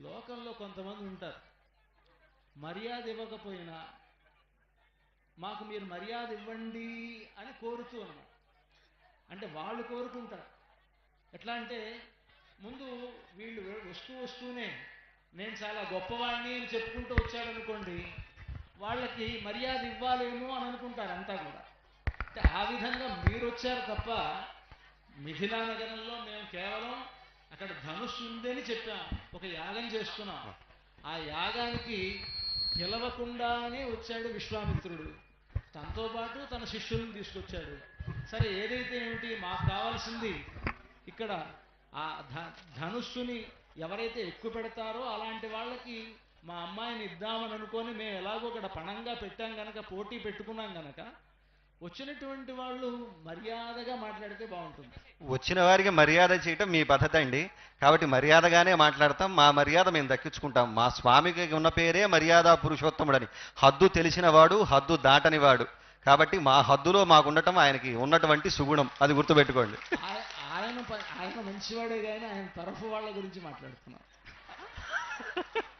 లోకంలో కొంతమంది ఉంటారు. మర్యాద ఇవ్వకపోయినా మాకు మీరు మర్యాద ఇవ్వండి అని కోరుతూ అన్నమాట అంటే వాళ్ళు కోరుకుంటారు. ఎట్లా అంటే ముందు వీళ్ళు వస్తూ వస్తూనే నేను చాలా గొప్పవాడిని అని చెప్పుకుంటూ వచ్చాడనుకోండి వాళ్ళకి మర్యాద ఇవ్వాలేమో అని అనుకుంటారు అంతా కూడా. అంటే ఆ విధంగా మీరు వచ్చారు తప్ప మిథిలా నగరంలో మేము కేవలం అక్కడ ధనుస్సు ఉందని చెప్పాం. ఒక యాగం చేస్తున్నాం. ఆ. యాగానికి పిలవకుండానే వచ్చాడు విశ్వామిత్రుడు. తనతో పాటు తన శిష్యులను తీసుకొచ్చాడు. సరే ఏదైతే ఏమిటి మాకు కావాల్సింది ఇక్కడ ఆ ధ ధనుస్సుని ఎవరైతే ఎక్కువ పెడతారో అలాంటి వాళ్ళకి మా అమ్మాయిని ఇద్దామని అనుకొని మేము ఎలాగో ఇక్కడ పణంగా పెట్టాం గనక పోటీ పెట్టుకున్నాం గనక వచ్చినటువంటి వాళ్ళు మర్యాదగా మాట్లాడితే బాగుంటుంది. వచ్చిన వారికి మర్యాద చేయటం మీ పద్ధతి అండి. కాబట్టి మర్యాదగానే మాట్లాడతాం మా మర్యాద మేము దక్కించుకుంటాం. మా స్వామికి ఉన్న పేరే మర్యాద పురుషోత్తముడని. హద్దు తెలిసిన వాడు హద్దు దాటని వాడు. కాబట్టి మా హద్దులో మాకుండటం ఆయనకి ఉన్నటువంటి సుగుణం. అది గుర్తుపెట్టుకోండి. ఆయ- ఆయన ఆయన మంచివాడే కానీ ఆయన తరఫు వాళ్ళ గురించి మాట్లాడుతున్నాం.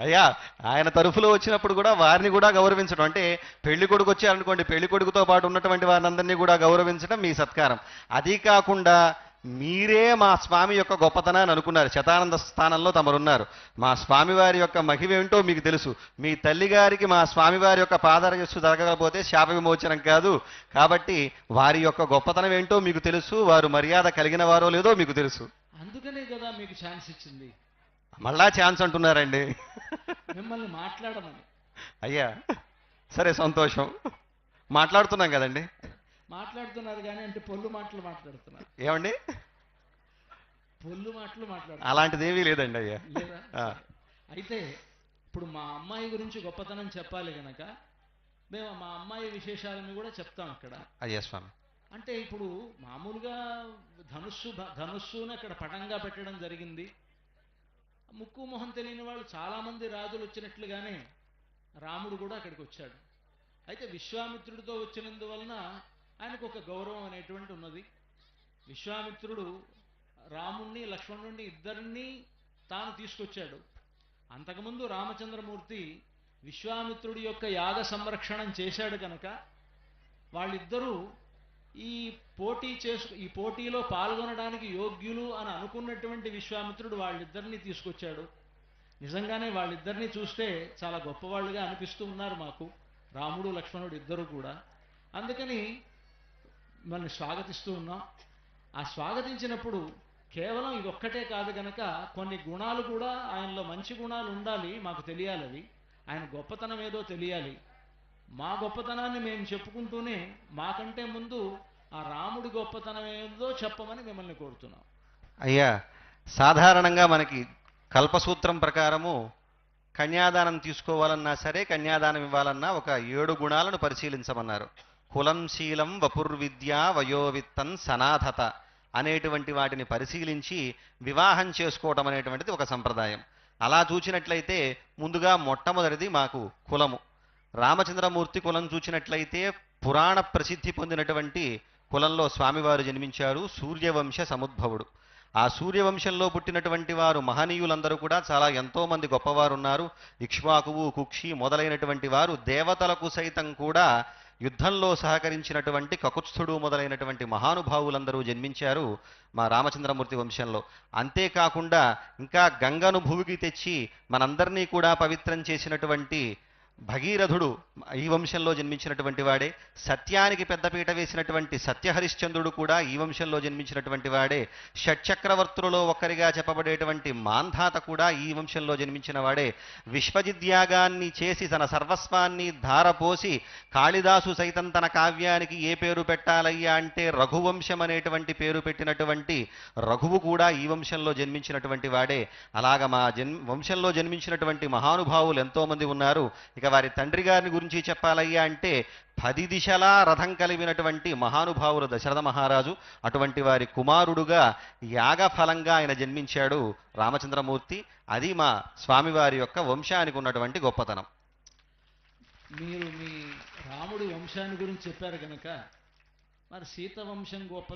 అయ్యా ఆయన తరఫులో వచ్చినప్పుడు కూడా వారిని కూడా గౌరవించడం. అంటే పెళ్ళి కొడుకు వచ్చారనుకోండి పెళ్ళి కొడుకుతో పాటు ఉన్నటువంటి వారిని కూడా గౌరవించడం మీ సత్కారం. అది కాకుండా మీరే మా స్వామి యొక్క గొప్పతనాన్ని అనుకున్నారు. శతానంద స్థానంలో తమరున్నారు. మా స్వామివారి యొక్క మహిమేంటో మీకు తెలుసు. మీ తల్లిగారికి మా స్వామివారి యొక్క పాదరయస్సు జరగకపోతే శాప విమోచనం కాదు. కాబట్టి వారి యొక్క గొప్పతనం ఏంటో మీకు తెలుసు. వారు మర్యాద కలిగిన వారో లేదో మీకు తెలుసు. అందుకనే కదా మీకు ఛాన్స్ ఇచ్చింది. మళ్ళా ఛాన్స్ అంటున్నారండి. మిమ్మల్ని మాట్లాడమని. అయ్యా సరే సంతోషం. మాట్లాడుతున్నాం కదండి. మాట్లాడుతున్నారు కానీ అంటే పొల్లు మాటలు మాట్లాడుతున్నారు. ఏమండి? పొల్లు మాటలు మాట్లాడుతున్నారు. అలాంటిది ఏమీ లేదండి అయ్యా. అయితే ఇప్పుడు మా అమ్మాయి గురించి గొప్పతనం చెప్పాలి గనక మేము మా అమ్మాయి విశేషాలను కూడా చెప్తాం ఇక్కడ అయ్యా స్వామి. అంటే ఇప్పుడు మామూలుగా ధనుస్సు ధనుస్సుని అక్కడ పటంగా పెట్టడం జరిగింది. ముక్కు మొహం తెలియని వాళ్ళు చాలామంది రాజులు వచ్చినట్లుగానే రాముడు కూడా అక్కడికి వచ్చాడు. అయితే విశ్వామిత్రుడితో వచ్చినందువలన ఆయనకు ఒక గౌరవం అనేటువంటి ఉన్నది. విశ్వామిత్రుడు రాముణ్ణి లక్ష్మణుణ్ణి ఇద్దరిని తాను తీసుకొచ్చాడు. అంతకుముందు రామచంద్రమూర్తి విశ్వామిత్రుడి యొక్క యాగ సంరక్షణం చేశాడు కనుక వాళ్ళిద్దరూ ఈ పోటీ చేసు ఈ పోటీలో పాల్గొనడానికి యోగ్యులు అని అనుకున్నటువంటి విశ్వామిత్రుడు వాళ్ళిద్దరినీ తీసుకొచ్చాడు. నిజంగానే వాళ్ళిద్దరినీ చూస్తే చాలా గొప్పవాళ్ళుగా అనిపిస్తూ ఉన్నారు మాకు. రాముడు లక్ష్మణుడు ఇద్దరు కూడా. అందుకని మనల్ని స్వాగతిస్తూ ఉన్నాం. ఆ స్వాగతించినప్పుడు కేవలం ఇది ఒక్కటే కాదు గనక కొన్ని గుణాలు కూడా ఆయనలో మంచి గుణాలు ఉండాలి మాకు తెలియాలి అవి. ఆయన గొప్పతనం ఏదో తెలియాలి. మా గొప్పతనాన్ని మేము చెప్పుకుంటూనే మాకంటే ముందు ఆ రాముడి గొప్పతనం ఏదో చెప్పమని మిమ్మల్ని కోరుతున్నాం. అయ్యా సాధారణంగా మనకి కల్పసూత్రం ప్రకారము కన్యాదానం తీసుకోవాలన్నా సరే కన్యాదానం ఇవ్వాలన్నా ఒక ఏడు గుణాలను పరిశీలించమన్నారు. కులం శీలం వపుర్విద్య వయోవిత్తం సనాథత అనేటువంటి వాటిని పరిశీలించి వివాహం చేసుకోవటం అనేటువంటిది ఒక సంప్రదాయం. అలా చూచినట్లయితే ముందుగా మొట్టమొదటిది మాకు కులము. రామచంద్రమూర్తి కులం చూచినట్లయితే పురాణ ప్రసిద్ధి పొందినటువంటి కులంలో స్వామివారు జన్మించారు సూర్యవంశ సముద్భవుడు. ఆ సూర్యవంశంలో పుట్టినటువంటి వారు మహనీయులందరూ కూడా చాలా ఎంతోమంది గొప్పవారు ఉన్నారు ఇక్ష్వాకువు కుక్షి మొదలైనటువంటి వారు దేవతలకు సైతం కూడా యుద్ధంలో సహకరించినటువంటి కకుత్స్థుడు మొదలైనటువంటి మహానుభావులందరూ జన్మించారు మా రామచంద్రమూర్తి వంశంలో. అంతేకాకుండా ఇంకా గంగను భూమికి తెచ్చి మనందరినీ కూడా పవిత్రం చేసినటువంటి భగీరథుడు ఈ వంశంలో జన్మించినటువంటి వాడే సత్యానికి పెద్దపీట వేసినటువంటి సత్యహరిశ్చంద్రుడు కూడా ఈ వంశంలో జన్మించినటువంటి వాడే షట్చక్రవర్తులలో ఒక్కరిగా చెప్పబడేటువంటి మాంధాత కూడా ఈ వంశంలో జన్మించిన వాడే. విశ్వజిద్యాగాన్ని చేసి తన సర్వస్వాన్ని ధారపోసి కాళిదాసు సైతం తన కావ్యానికి ఏ పేరు పెట్టాలయ్యా అంటే రఘువంశం అనేటువంటి పేరు పెట్టినటువంటి రఘువు కూడా ఈ వంశంలో జన్మించినటువంటి వాడే. అలాగ మా జన్ వంశంలో జన్మించినటువంటి మహానుభావులు ఎంతో మంది ఉన్నారు. ఇక వారి తండ్రి గారిని గురించి చెప్పాలయ్యా అంటే పది దిశలా రథం కలిగినటువంటి మహానుభావులు దశరథ మహారాజు అటువంటి వారి కుమారుడుగా యాగఫలంగా ఆయన జన్మించాడు రామచంద్రమూర్తి. అది మా స్వామివారి యొక్క వంశానికి ఉన్నటువంటి గొప్పతనం. మీరు మీ రాముడి వంశాన్ని గురించి చెప్పారు కనుక మరి సీత వంశం గొప్ప